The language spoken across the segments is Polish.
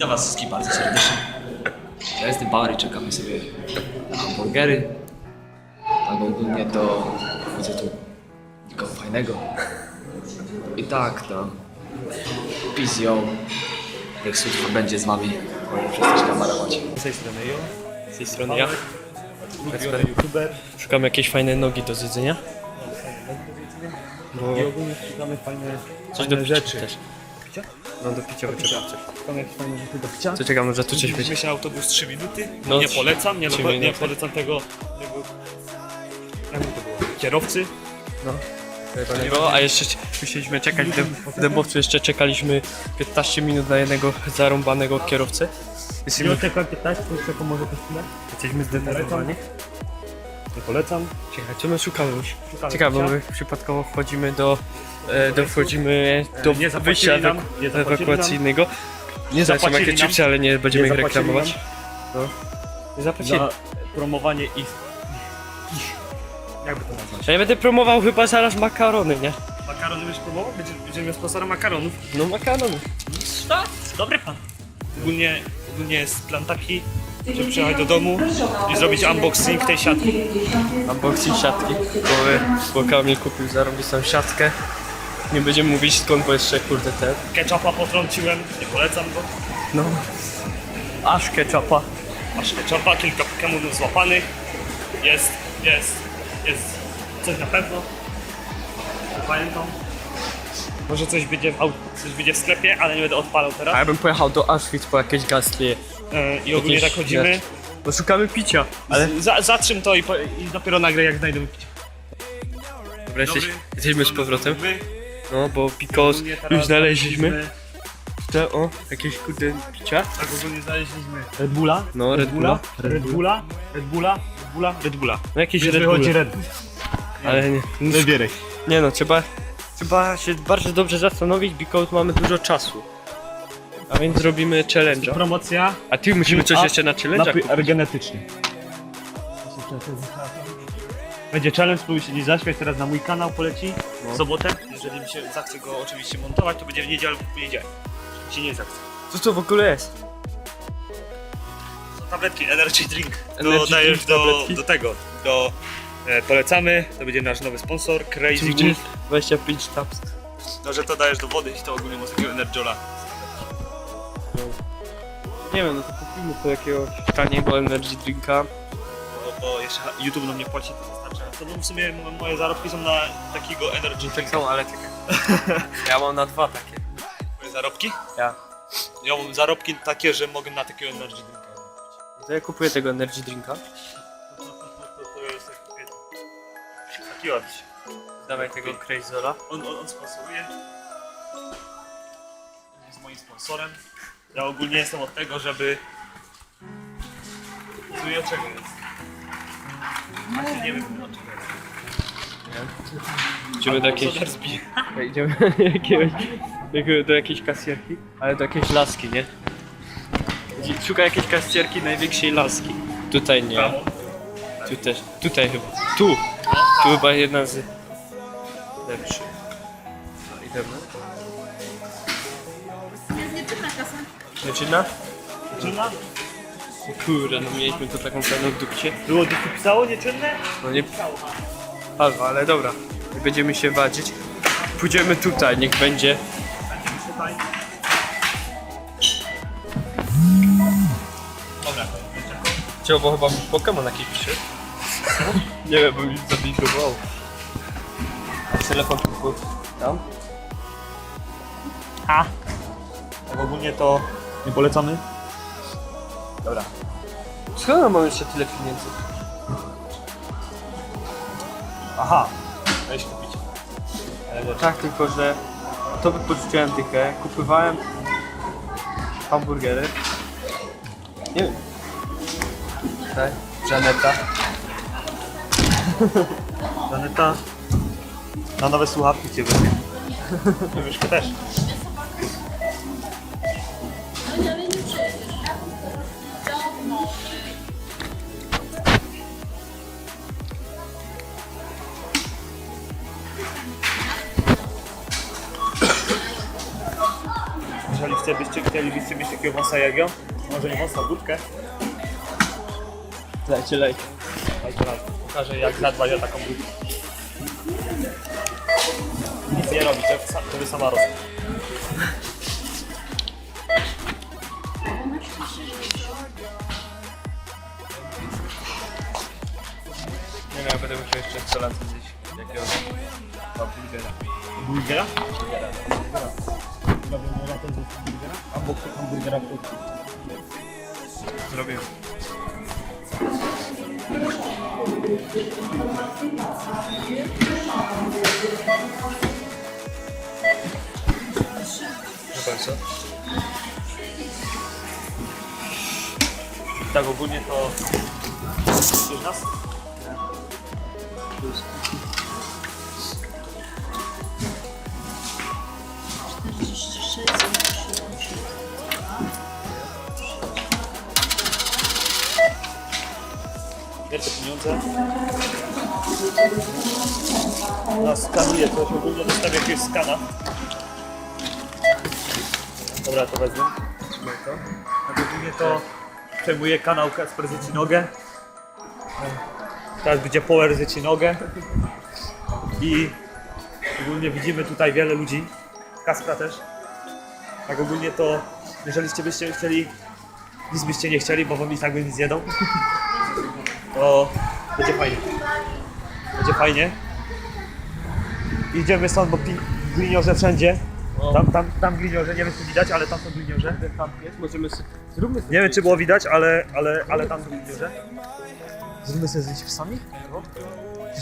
Witam was wszystkich bardzo serdecznie. Ja jestem Bauer i czekamy sobie na hamburgery. Tak ogólnie to widzę tu nikogo fajnego. I tak to Pizją. Jak słów będzie z wami, może przestać kamerować. Z tej strony Jo, Z tej strony ja. ulubiony youtuber Szukam jakiejś fajnej nogi do zjedzenia. Bo i ogólnie szukamy fajne, coś fajne rzeczy. też. Picia? No do picia wyczekam coś. Szukamy jakieś fajne rzeczy do picia. Co czekam, że tu coś będzie. Autobus 3 minuty. No, nie polecam, nie, trzy nie minuty. polecam tego, tego jak to było? kierowcy. No. Tego, a jeszcze musieliśmy czekać w, dębowcu, jeszcze czekaliśmy 15 minut na jednego zarąbanego kierowcę. Jesteśmy, Nie czekam 15, to może to chwilę. jesteśmy zdenerwowani. Nie polecam. Czekaj, co my szukamy już? Szukamy Czekaj, bo picia. my przypadkowo wchodzimy do, e, do wchodzimy do nie zapłacili wyjścia nam, ewaku- nie zapłacili ewakuacyjnego. Nie Zobaczymy zapłacili jakie nam chipsy, ale nie będziemy Nie ich zapłacili reklamować. No. Nie zapłacili. za promowanie ich. ich. Jakby to nazwać? Ja nie będę promował chyba zaraz makarony, nie? Makarony będziesz promował? Będzie- Będziemy sponsorem makaronów. No makarony. Dobry plan. Ogólnie, ogólnie jest plan taki, żeby przyjechać do domu i zrobić unboxing tej siatki. Unboxing siatki, bo, bo Kamil kupił zarobistą siatkę. Nie będziemy mówić skąd, bo jeszcze kurde ten. Ketchupa potrąciłem, nie polecam go. No. Aż ketchupa. Masz ketchupa, kilka Pokemonów złapanych. Jest, jest, jest coś na pewno. Nie Pamiętam. Może coś będzie w, coś będzie w sklepie, ale nie będę odpalał A teraz. ja bym pojechał do Auschwitz po jakieś gastlie. E, I ogólnie Jakieś- tak chodzimy. Bo szukamy picia. Ale za, zatrzym to i, po, i dopiero nagrę jak znajdę picie. dobra, jesteś, jesteśmy z powrotem. My No, bo Picos ogólnie teraz już znaleźliśmy. Te, o, jakieś kurde picia. Tak ogólnie znaleźliśmy Red Bulla. No, Red Bulla. Red Bulla. Red Bulla. Red Bulla. Red Bulla. No jakieś Red wychodzi. Red Bull. Ale nie. Wybieraj. Nie no, trzeba, trzeba się bardzo dobrze zastanowić, because mamy dużo czasu. A więc zrobimy challenge'a. Promocja. A ty musimy coś jeszcze na challenge'a Napój kupić. genetyczny. Będzie challenge, spróbuj się nie zaśmiać, teraz na mój kanał poleci w sobotę. Jeżeli mi się zachce go oczywiście montować, to będzie w niedzielę lub w poniedziałek. Jeżeli się nie zachce. Co to w ogóle jest? Są tabletki, energy drink. Energy dajesz drink, do, tabletki. do tego, do... E, polecamy, to będzie nasz nowy sponsor, Crazy Gdzie Wolf. 25 taps. No, że to dajesz do wody i to ogólnie masz takiego energola. Nie wiem, no to kupimy to jakiegoś taniego energy drinka. Bo, jeszcze YouTube nam nie płaci, to wystarczy. To no, w sumie moje zarobki są na takiego energy Tak drinka. są, ale czekaj. Ja mam na dwa takie. Moje zarobki? Ja. Ja mam zarobki takie, że mogę na takiego energy drinka. To ja kupuję tego energy drinka. To, to, to, to, to jest taki- taki od. Dawaj tego Crazola. On, on, on sponsoruje. On jest moim sponsorem. Ja ogólnie jestem od tego, żeby... Tu ja czego jest? Idziemy do jakiejś... Idziemy do jakiegoś, do, do jakiejś kasjerki, ale do jakiejś laski, nie? Szuka jakiejś kasjerki największej laski. Tutaj nie. Tu też. Tutaj chyba. Tu! Tu chyba jedna z lepszych. No, idziemy. Jest nieczynna kasa. Zaczyna? Czynna? Kurde, no mieliśmy tu taką fajną dupcie. Było tu pisało nieczynne? No nie... Albo, ale dobra. Nie będziemy się wadzić. Pójdziemy tutaj, niech będzie. Dobra. Cię, bo chyba mi Pokémon jakiś przyszedł. nie wiem, bo mi zabligował. Telefon tu tam. A. Tak ogólnie to nie polecamy. Dobra. Skąd ja mam jeszcze tyle pieniędzy? Aha. Weź kupić. Ale Tak, tylko że to wypożyczyłem dychę, kupowałem hamburgery. Nie wiem. Tak, Żaneta. Zaneta na nowe słuchawki cię weźmie. Myszkę też. Takiego wąsa jak ja? Może nie wąsa, budkę? Lejcie, lej. Ale teraz pokażę jak zadbać o taką budkę. Nic nie robi, to, sa- to wy sama robi. Nie no, ja będę musiał jeszcze 100 lat zjeść jakiegoś hamburgera. Burgera? Robimy latem z burgera? Albo hamburgera w krótku. Zrobię. Proszę bardzo. Tak ogólnie to... Nas? Pieniądze. No, skanuję coś, ogólnie dostawię jakiegoś skana. Dobra, to wezmę. Tak ogólnie to przejmuję kanał Kasper Zyci Nogę. Teraz będzie Power Zyci Nogę. I ogólnie widzimy tutaj wiele ludzi. Kaspra też. Tak ogólnie to, jeżeli byście chcieli, nic byście nie chcieli, bo wam i tak by nic to będzie fajnie. Będzie fajnie. Idziemy stąd, bo pi- gliniorze wszędzie. Tam, tam, tam gliniorze, nie wiem czy widać, ale tam są gliniorze. Tam jest, możemy sobie... Zróbmy Nie wiem czy było widać, ale, ale, ale tam są gliniorze. Zróbmy sobie zdjęcie sami? No.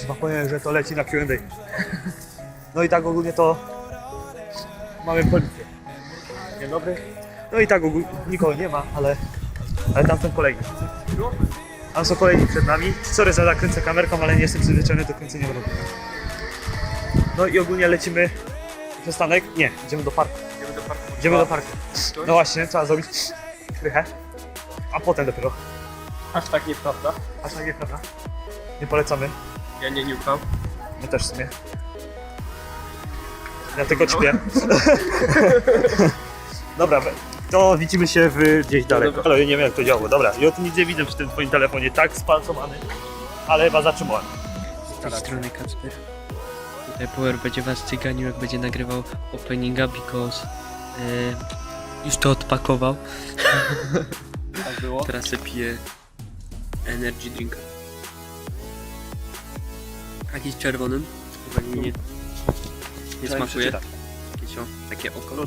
Chyba powiem, że to leci na Q&A. No i tak ogólnie to mamy policję. Dzień dobry. No i tak ogólnie nikogo nie ma, ale, ale tam są Tam są kolejni przed nami. Sorry za zakręcę kamerką, ale nie jestem przyzwyczajony do kręcenia vlogu. No i ogólnie lecimy przystanek. Nie, idziemy do parku. Idziemy do parku. Idziemy do parku. No właśnie, trzeba zrobić krychę. A potem dopiero. Aż tak nieprawda. Aż tak nie prawda. Nie polecamy. Ja nie niukam. My też w sumie. Ja tylko ćpię. Dobra, to widzimy się w gdzieś daleko. Ale nie wiem jak to działo. Dobra, ja tu nic nie widzę przy tym twoim telefonie. Tak spalcowany, ale chyba zatrzymałem. Z tej strony Kacper. Tutaj Power będzie was cyganił, jak będzie nagrywał openinga, because e, już to odpakował. Tak było. Teraz se piję energy drink. Jakiś czerwonym. Chyba mi nie, nie smakuje. Jakieś o, takie oko.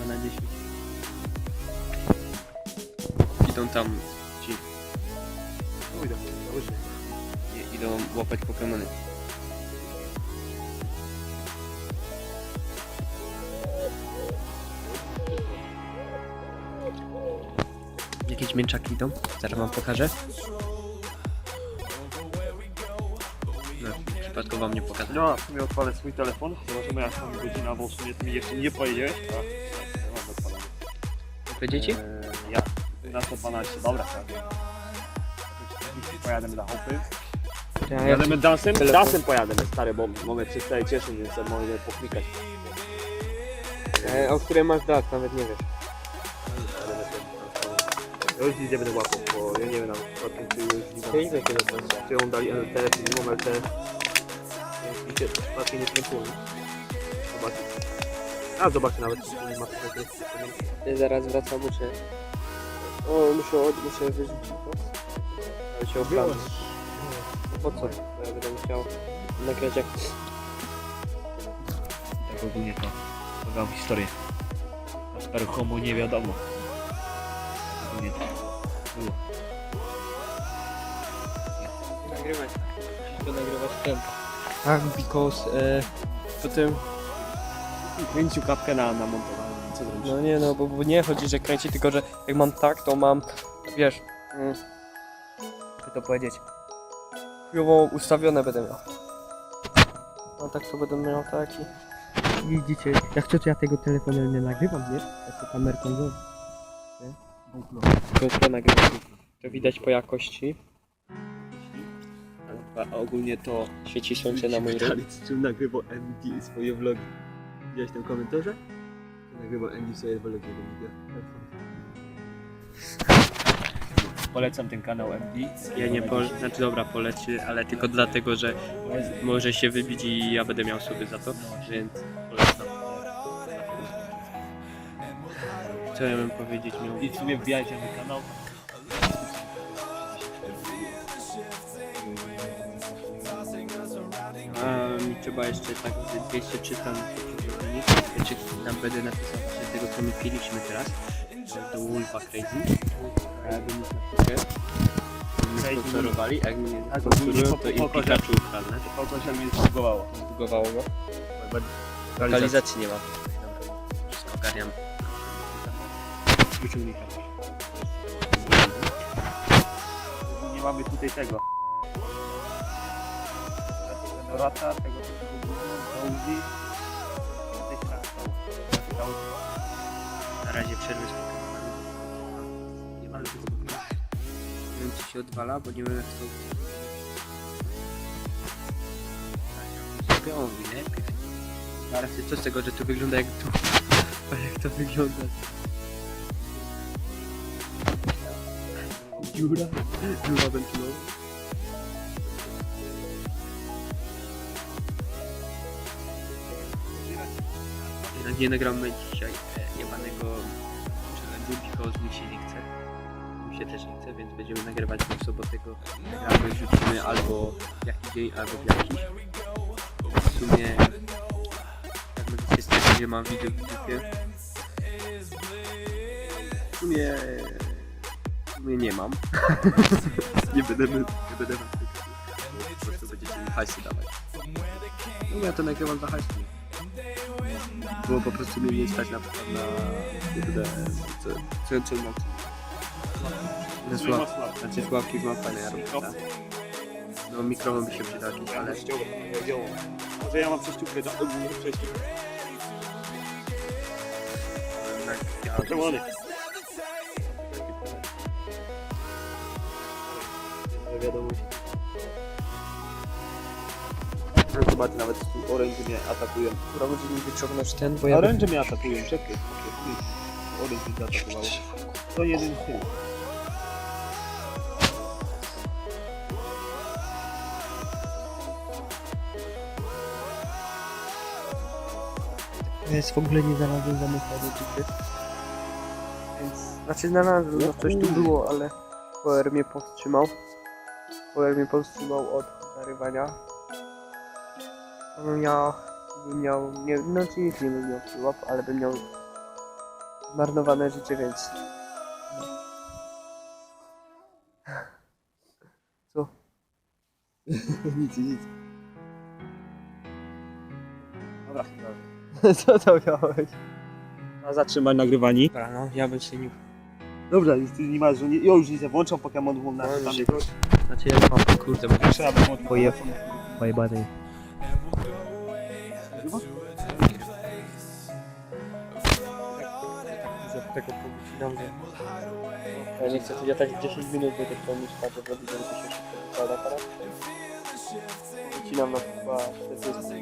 Chyba na 10. Idą tam ci. Nie, idą łapać Pokemony. Jakieś mięczaki idą? Zaraz wam pokażę. Wam nie pokażę. No, w sumie odpalę swój telefon. Zobaczymy jak tam godzina, bo w sumie ty mi jeszcze nie powiedziałeś. A, ja mam odpalony. Powiedziecie? Eee, ja. 11.12, dobra. tak. Pojadę za chopy. Ja, Jadę dasem? Telefon. Dasem pojadę, stary, bo mamy 300 cieszyn, więc mogę poklikać. o której masz dat, nawet nie wiesz. Ja już nic nie będę łapał, bo ja nie wiem na przykład czy już nie telefon? Czy ją dali LT, czy nie mam LT. Się przypadkiem nie skończyło. Zobaczcie. A zobaczcie nawet, czy nie ma takiej. Ja zaraz wracam, muszę... O, muszę, od, muszę wyrzucić to. Ale się obrałem. Po co? Bo ja będę musiał nagrać jak... Tak ogólnie to powiem historię. Kasper Homo nie wiadomo. Tak ogólnie to było. Nagrywać. To nagrywać ten. Tak, because... E, potem... Kręcił kapkę na, na montowanie. Co zrobić? No nie no, bo, bo nie chodzi, że kręci, tylko że jak mam tak, to mam... Wiesz... Mm, Chcę to powiedzieć. chujowo ustawione będę miał. No tak to będę miał taki. Widzicie, jak chcecie ja tego telefonu nie nagrywam, nie? Ja to kamerką zrobię. Nie? GoPro nagrywam. To widać po jakości. A ogólnie to Świeci słońce na mój ryb. z czym nagrywał MD swoje vlogi. Widziałeś ten komentarze? Chyba Andy sobie wolę tego wideo. Polecam ten kanał MD. Ja nie po... Znaczy dobra, poleci, ale tylko dlatego, że może się wybić i ja będę miał sobie za to, więc polecam. Co ja bym powiedzieć miał? I w sumie wbijajcie na kanał. Trzeba jeszcze tak z 200-300 na zmienić. Czy tam będę napisał tego, co my piliśmy teraz. Do Wolfa Crazy. A ja bym już napisał. My sponsorowali, a jak mnie nie sponsorują, to im Pikachu ukradnę. Kogoś mnie zbugowało. Zbugowało go. Lokalizacji nie ma. Wszystko ogarniam. Wyciągnij. Nie mamy tutaj tego. Rata, tego typu Audi. Na razie przerwy z Pokemonami. Nie ma tego Nie wiem czy się odwala, bo nie wiem jak to... Zrobią mi lepiej. Ale co z tego, że to wygląda jak tu. A jak to wygląda? Dziura. Dziura wentylowa. Nie nagramy dzisiaj e, jebanego challenge'u, because mi się nie chce. Mi się też nie chce, więc będziemy nagrywać w sobotę go. Nagramy, rzucimy albo w jakiś dzień, albo w jakiś. W sumie tak będę się że mam wideo w dupie. W sumie, w sumie nie mam. nie będę, nie będę wam po prostu będziecie mi hajsy dawać. No ja to nagrywam za hajsy. Było po prostu mnie nie stać na przykład na kurde, co, co, co na na sław, znaczy sławki mam ja robię tak. No mikrofon by się przydał jakiś, ale Może ja mam przejściówkę do ogólnie przejściówkę. tak, ja Czerwony. wiadomo. No zobacz, nawet tu orędzie mnie atakują. Może mi wyciągnąć ten, bo ja... Oręże mnie atakują, czekaj. Oręż mnie zaatakowało. To jeden z tyłu. Jest w ogóle nie znalazłem zamykania dziury. Więc, znaczy znalazłem, no coś tu było, ale PR mnie powstrzymał. PR mnie powstrzymał od zarywania. Bym miał, bym miał, nie, no czy nic nie bym miał przyłap, ale bym miał zmarnowane życie, więc... Co? Nic, nic. Dobra, Co to miałeś? A zatrzymaj nagrywanie. Dobra, no, ja bym się nie... Dobra, już ty nie masz, że nie, ja już nie włączam Pokemonów na No, Znaczy ja mam, kurde, bo Trzeba by pojebany. Tego powycinam, że... Ja nie chcę, to ja tak 10 minut będę chciał mieć tak, że robić, żeby to się szybko wygląda aparat. Wycinam na chyba 40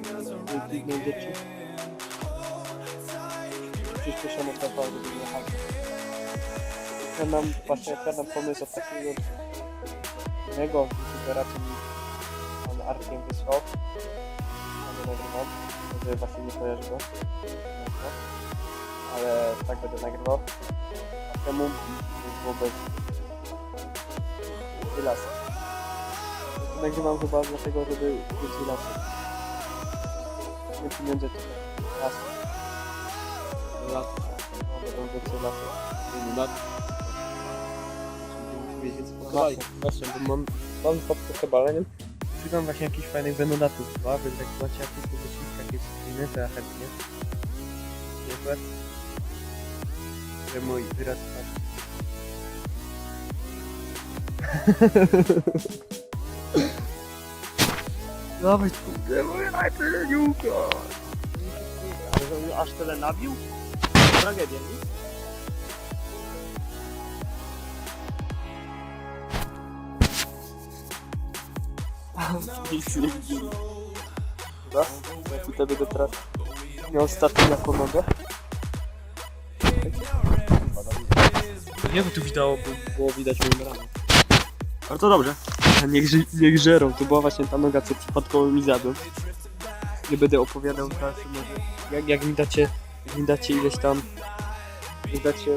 minut dzieci. Przyspieszono tempo, żeby nie jechać. Kradam, właśnie kradam pomysł od takiego innego youtubera, co mi pan Arkiem wysłał. Ja nie nagrywam, żeby właśnie nie kojarzy go. Ale tak będę nagrywał. A temu więcej lasów. Nagrywam chyba dlatego, żeby więcej lasów. Nie pieniądze to lasy. Lasy. No, będą więcej lasów. lat. Właśnie, właśnie, bo mam, mam dwa pokebale, nie? Szukam właśnie jakichś fajnych wenodatów dwa, więc jak macie jakieś pomysły, takie screeny, to ja chętnie. Przykład. Że mój wyraz twarzy. Dawaj, kurde, moja najpierniuka! Ale że on aż tyle nabił? Tragedia, nie? Nic nie widzimy. Dobra, ja tutaj będę teraz miał statynę po nogę. Nie, bo tu widać, było widać moją ramę. Bardzo dobrze. Niech, ży- niech żerą, to była właśnie ta noga, co przypadkowo mi zjadłem. Nie będę opowiadał teraz, może jak, jak mi dacie, jak mi dacie ileś tam, jak dacie...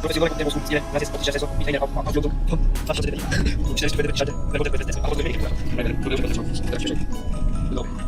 Profesjonalne kontengo są tyle, nas jest od 600, Michał Jarchow, a odwrót, 24, 24, 24, 24, 24, 24, 24, 24, 24, 24, 24, 24, 24, 24, 24, 24,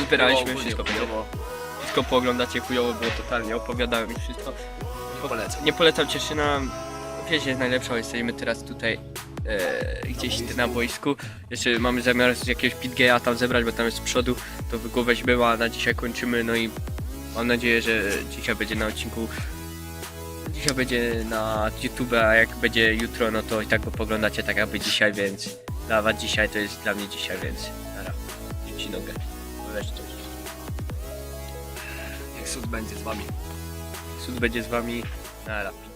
pozbieraliśmy Chujowo, wszystko, chujowo. Wszystko pooglądacie, chujowo było totalnie, opowiadałem mi wszystko. Polecam. Nie polecam Cieszyna, wiecie, jest najlepsza, jesteśmy teraz tutaj e, gdzieś na boisku. Jeszcze mamy zamiar z jakiegoś pitge'a tam zebrać, bo tam jest z przodu, to go weźmiemy, a na dzisiaj kończymy, no i mam nadzieję, że dzisiaj będzie na odcinku Dzisiaj będzie na YouTube, a jak będzie jutro, no to i tak go poglądacie tak jakby dzisiaj, więc dla was dzisiaj to jest dla mnie dzisiaj, więc nara, ci nogę. Będzie z wami. Sud będzie z wami, od ty.